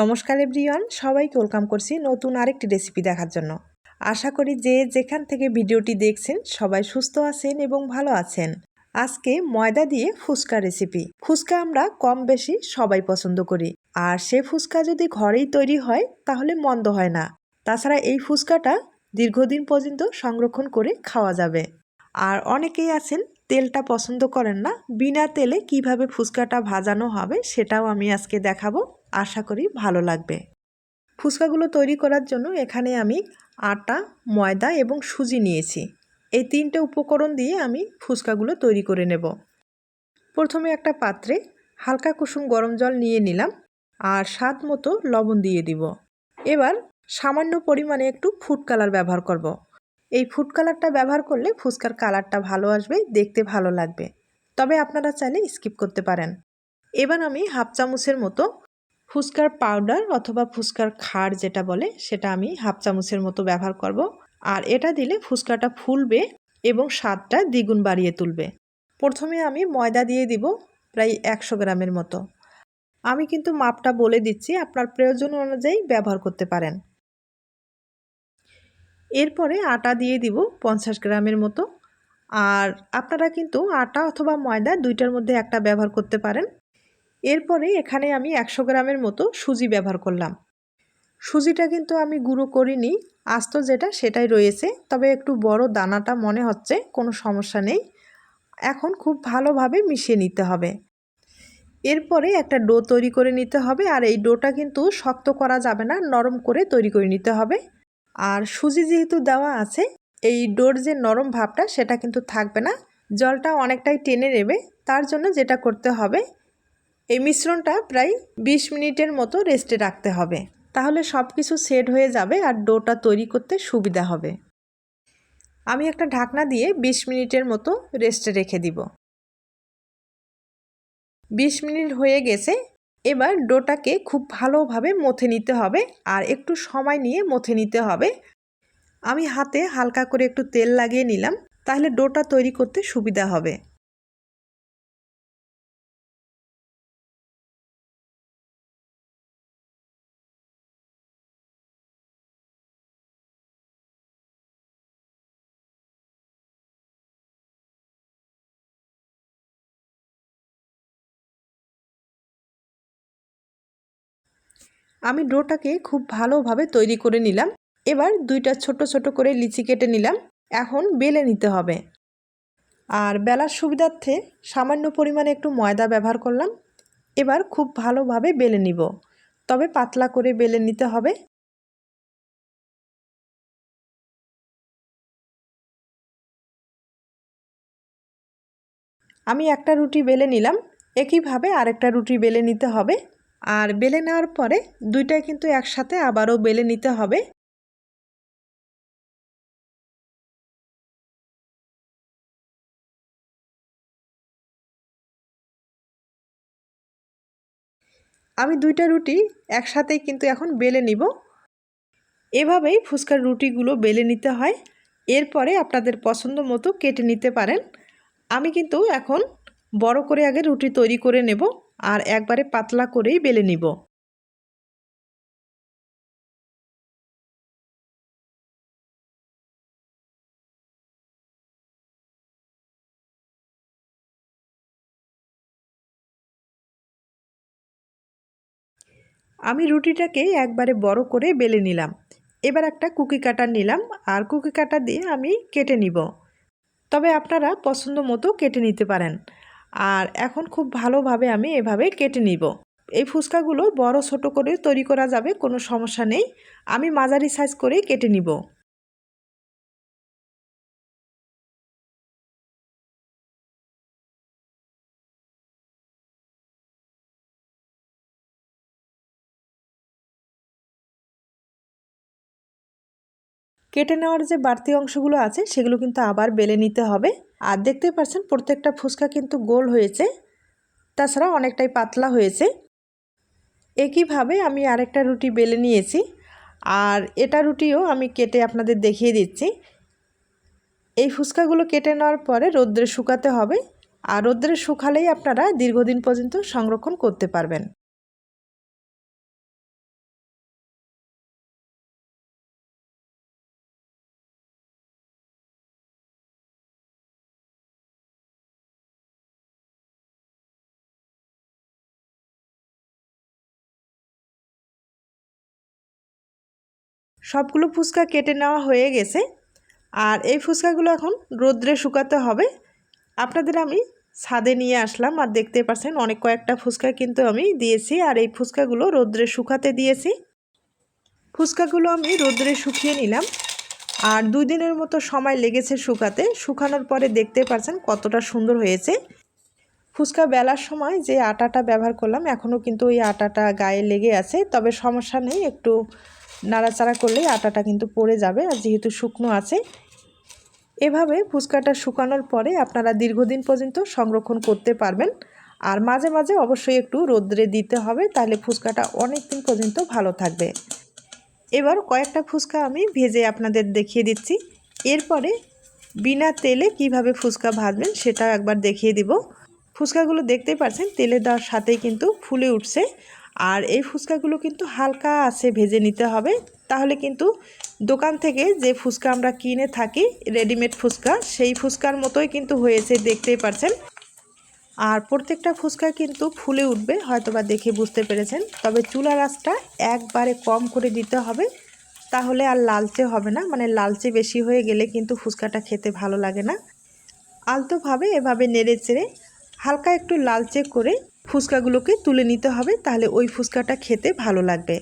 নমস্কার এভরিওয়ান, সবাইকে ওয়েলকাম করছি নতুন আরেকটি রেসিপি দেখার জন্য। আশা করি যে যেখান থেকে ভিডিওটি দেখছেন সবাই সুস্থ আছেন এবং ভালো আছেন। আজকে ময়দা দিয়ে ফুচকা রেসিপি। ফুচকা আমরা কম বেশি সবাই পছন্দ করি। আর সে ফুচকা যদি ঘরেই তৈরি হয়, তাহলে মন্দ হয় না। তাছাড়া এই ফুচকাটা দীর্ঘদিন পর্যন্ত সংরক্ষণ করে খাওয়া যাবে। আর অনেকেই আছেন, তেলটা পছন্দ করেন না, বিনা তেলে কীভাবে ফুচকাটা ভাজানো হবে সেটাও আমি আজকে দেখাবো। আশা করি ভালো লাগবে। ফুচকাগুলো তৈরি করার জন্য এখানে আমি আটা, ময়দা এবং সুজি নিয়েছি। এই তিনটে উপকরণ দিয়ে আমি ফুচকাগুলো তৈরি করে নেব। প্রথমে একটা পাত্রে হালকা কুসুম গরম জল নিয়ে নিলাম আর স্বাদ মতো লবণ দিয়ে দিব। এবার সামান্য পরিমাণে একটু ফুড কালার ব্যবহার করব। এই ফুড কালারটা ব্যবহার করলে ফুচকার কালারটা ভালো আসবে, দেখতে ভালো লাগবে। তবে আপনারা চাইলে স্কিপ করতে পারেন। এবার আমি হাফ চামচের মতো ফুচকার পাউডার অথবা ফুচকার খাড় যেটা বলে, সেটা আমি হাফ চামচের মতো ব্যবহার করব। আর এটা দিলে ফুচকাটা ফুলবে এবং স্বাদটা দ্বিগুণ বাড়িয়ে তুলবে। প্রথমে আমি ময়দা দিয়ে দিব প্রায় একশো গ্রামের মতো। আমি কিন্তু মাপটা বলে দিচ্ছি, আপনার প্রয়োজন অনুযায়ী ব্যবহার করতে পারেন। এরপরে আটা দিয়ে দিব পঞ্চাশ গ্রামের মতো। আর আপনারা কিন্তু আটা অথবা ময়দা দুইটার মধ্যে একটা ব্যবহার করতে পারেন। এরপরে এখানে আমি একশো গ্রামের মতো সুজি ব্যবহার করলাম। সুজিটা কিন্তু আমি গুঁড়ো করিনি, আস্ত যেটা সেটাই রয়েছে, তবে একটু বড় দানাটা মনে হচ্ছে, কোনো সমস্যা নেই। এখন খুব ভালোভাবে মিশিয়ে নিতে হবে। এরপরে একটা ডো তৈরি করে নিতে হবে, আর এই ডোটা কিন্তু শক্ত করা যাবে না, নরম করে তৈরি করে নিতে হবে। আর সুজি যেহেতু দেওয়া আছে, এই ডোর যে নরম ভাবটা সেটা কিন্তু থাকবে না, জলটা অনেকটাই টেনে নেবে, তার জন্য যেটা করতে হবে এই মিশ্রণটা প্রায় ২০ মিনিটের মতো রেস্টে রাখতে হবে। তাহলে সব কিছু সেট হয়ে যাবে আর ডোটা তৈরি করতে সুবিধা হবে। আমি একটা ঢাকনা দিয়ে ২০ মিনিটের মতো রেস্টে রেখে দিব। ২০ মিনিট হয়ে গেছে, এবার ডোটাকে খুব ভালোভাবে মথে নিতে হবে আর একটু সময় নিয়ে মথে নিতে হবে। আমি হাতে হালকা করে একটু তেল লাগিয়ে নিলাম, তাহলে ডোটা তৈরি করতে সুবিধা হবে। আমি ডোটাকে খুব ভালোভাবে তৈরি করে নিলাম। এবার দুইটা ছোট ছোট করে লিচি কেটে নিলাম। এখন বেলে নিতে হবে। আর বেলার সুবিধার্থে সামান্য পরিমাণে একটু ময়দা ব্যবহার করলাম। এবার খুব ভালোভাবে বেলে নিব। তবে পাতলা করে বেলে নিতে হবে। আমি একটা রুটি বেলে নিলাম। একইভাবে আরেকটা রুটি বেলে নিতে হবে। আর বেলে নেওয়ার পরে দুইটাই কিন্তু একসাথে আবারও বেলে নিতে হবে। আমি দুইটা রুটি একসাথেই কিন্তু এখন বেলে নিব। এভাবেই ফুচকার রুটিগুলো বেলে নিতে হয়। এরপরে আপনাদের পছন্দ মতো কেটে নিতে পারেন। আমি কিন্তু এখন বড় করে আগে রুটি তৈরি করে নেব। আর একবারে পাতলা করেই বেলে নিব। আমি রুটিটাকে একবারে বড় করে বেলে নিলাম। এবার একটা কুকি কাটার নিলাম আর কুকি কাটা দিয়ে আমি কেটে নিব। তবে আপনারা পছন্দ মতো কেটে নিতে পারেন। আর এখন খুব ভালোভাবে আমি এভাবে কেটে নিব। এই ফুচকাগুলো বড় ছোট করে তৈরি করা যাবে, কোনো সমস্যা নেই। আমি মাঝারি সাইজ করেই কেটে নিব। কেটে নেওয়ার যে বাড়তি অংশগুলো আছে, সেগুলো কিন্তু আবার বেলে নিতে হবে। আর দেখতে পাচ্ছেন, প্রত্যেকটা ফুচকা কিন্তু গোল হয়েছে তাছাড়া অনেকটাই পাতলা হয়েছে। একইভাবে আমি আরেকটা রুটি বেলে নিয়েছি, আর এটা রুটিও আমি কেটে আপনাদের দেখিয়ে দিচ্ছি। এই ফুচকাগুলো কেটে নেওয়ার পরে রোদ্রে শুকাতে হবে, আর রোদ্রে শুকালেই আপনারা দীর্ঘদিন পর্যন্ত সংরক্ষণ করতে পারবেন। সবগুলো ফুচকা কেটে নেওয়া হয়ে গেছে। আর এই ফুচকাগুলো এখন রোদ্রে শুকাতে হবে। আপনাদের আমি ছাদে নিয়ে আসলাম আর দেখতে পাচ্ছেন অনেক কয়েকটা ফুচকা কিন্তু আমি দিয়েছি আর এই ফুচকাগুলো রোদ্রে শুকাতে দিয়েছি। ফুচকাগুলো আমি রোদ্রে শুকিয়ে নিলাম। আর দুই দিনের মতো সময় লেগেছে শুকাতে। শুকানোর পরে দেখতে পাচ্ছেন কতটা সুন্দর হয়েছে। ফুচকা বেলার সময় যে আটাটা ব্যবহার করলাম এখনও কিন্তু ওই আটাটা গায়ে লেগে আছে। তবে সমস্যা নেই, একটু নাড়াচাড়া করলেই আটাটা কিন্তু পড়ে যাবে আর যেহেতু শুকনো আছে। এভাবে ফুচকাটা শুকানোর পরে আপনারা দীর্ঘদিন পর্যন্ত সংরক্ষণ করতে পারবেন। আর মাঝে মাঝে অবশ্যই একটু রোদ্রে দিতে হবে, তাহলে ফুচকাটা অনেক দিন পর্যন্ত ভালো থাকবে। এবার কয়েকটা ফুচকা আমি ভেজে আপনাদের দেখিয়ে দিচ্ছি। এরপরে বিনা তেলে কীভাবে ফুচকা ভাজবেন সেটা একবার দেখিয়ে দিব। ফুচকাগুলো দেখতেই পাচ্ছেন তেলে দেওয়ার সাথেই কিন্তু ফুলে উঠছে। আর এই ফুচকাগুলো কিন্তু হালকা আছে, ভেজে নিতে হবে। তাহলে কিন্তু দোকান থেকে যে ফুচকা আমরা কিনে থাকি, রেডিমেড ফুচকা, সেই ফুচকার মতোই কিন্তু হয়েছে, দেখতেই পারছেন। আর প্রত্যেকটা ফুচকা কিন্তু ফুলে উঠবে হয়তো বা দেখে বুঝতে পেরেছেন। তবে চুলা রাসটা একবারে কম করে দিতে হবে, তাহলে আর লালচে হবে না। মানে লালচে বেশি হয়ে গেলে কিন্তু ফুচকাটা খেতে ভালো লাগে না। আলতোভাবে এভাবে নেড়ে চেড়ে হালকা একটু লালচে করে ফুচকাগুলোকে তুলে নিতে হবে তাহলে ওই ফুচকাটা খেতে ভালো লাগবে।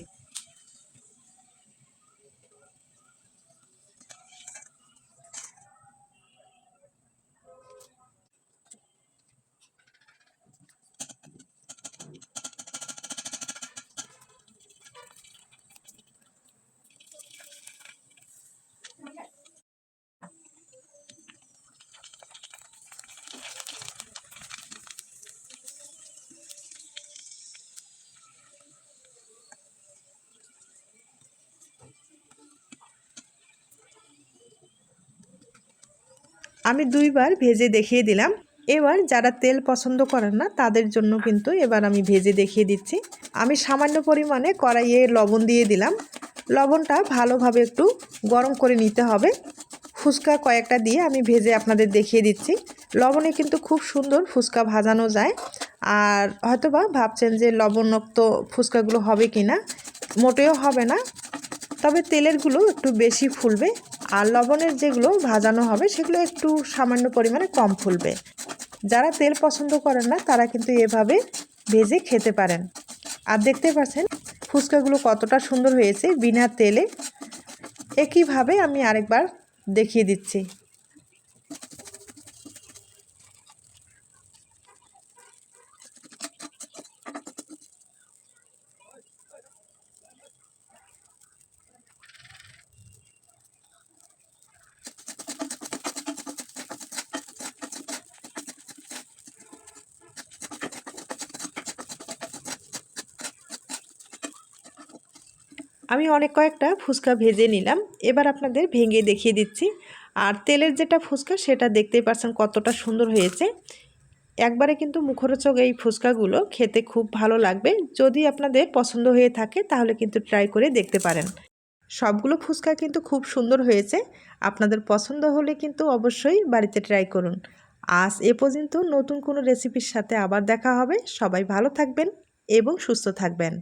আমি দুইবার ভেজে দেখিয়ে দিলাম। এবার যারা তেল পছন্দ করেন না, তাদের জন্য কিন্তু এবার আমি ভেজে দেখিয়ে দিচ্ছি। আমি সামান্য পরিমাণে কড়াইয়ে লবণ দিয়ে দিলাম। লবণটা ভালোভাবে একটু গরম করে নিতে হবে। ফুচকা কয়েকটা দিয়ে আমি ভেজে আপনাদের দেখিয়ে দিচ্ছি। লবণে কিন্তু খুব সুন্দর ফুচকা ভাজানো যায়। আর হয়তোবা ভাবছেন যে লবণাক্ত ফুচকাগুলো হবে কি না মোটেও হবে না। তবে তেলেরগুলো একটু বেশি ফুলবে। আর লবণের যেগুলো ভাজানো হবে, সেগুলো একটু সামান্য পরিমাণে কম ফুলবে। যারা তেল পছন্দ করেন না, তারা কিন্তু এভাবে ভেজে খেতে পারেন। আর দেখতে পাচ্ছেন, ফুচকাগুলো কতটা সুন্দর হয়েছে বিনা তেলে। একইভাবে আমি আরেকবার দেখিয়ে দিচ্ছি। আমি অনেক কয়েকটা ফুচকা ভেজে নিলাম। এবার আপনাদের ভেঙে দেখিয়ে দিচ্ছি। আর তেলের যেটা ফুচকা, সেটা দেখতেই পাচ্ছেন কতটা সুন্দর হয়েছে। একবারে কিন্তু মুখরোচক এই ফুচকাগুলো খেতে খুব ভালো লাগবে। যদি আপনাদের পছন্দ হয়ে থাকে, তাহলে কিন্তু ট্রাই করে দেখতে পারেন। সবগুলো ফুচকা কিন্তু খুব সুন্দর হয়েছে। আপনাদের পছন্দ হলে কিন্তু অবশ্যই বাড়িতে ট্রাই করুন। আজ এ পর্যন্ত নতুন কোনো রেসিপির সাথে আবার দেখা হবে। সবাই ভালো থাকবেন এবং সুস্থ থাকবেন।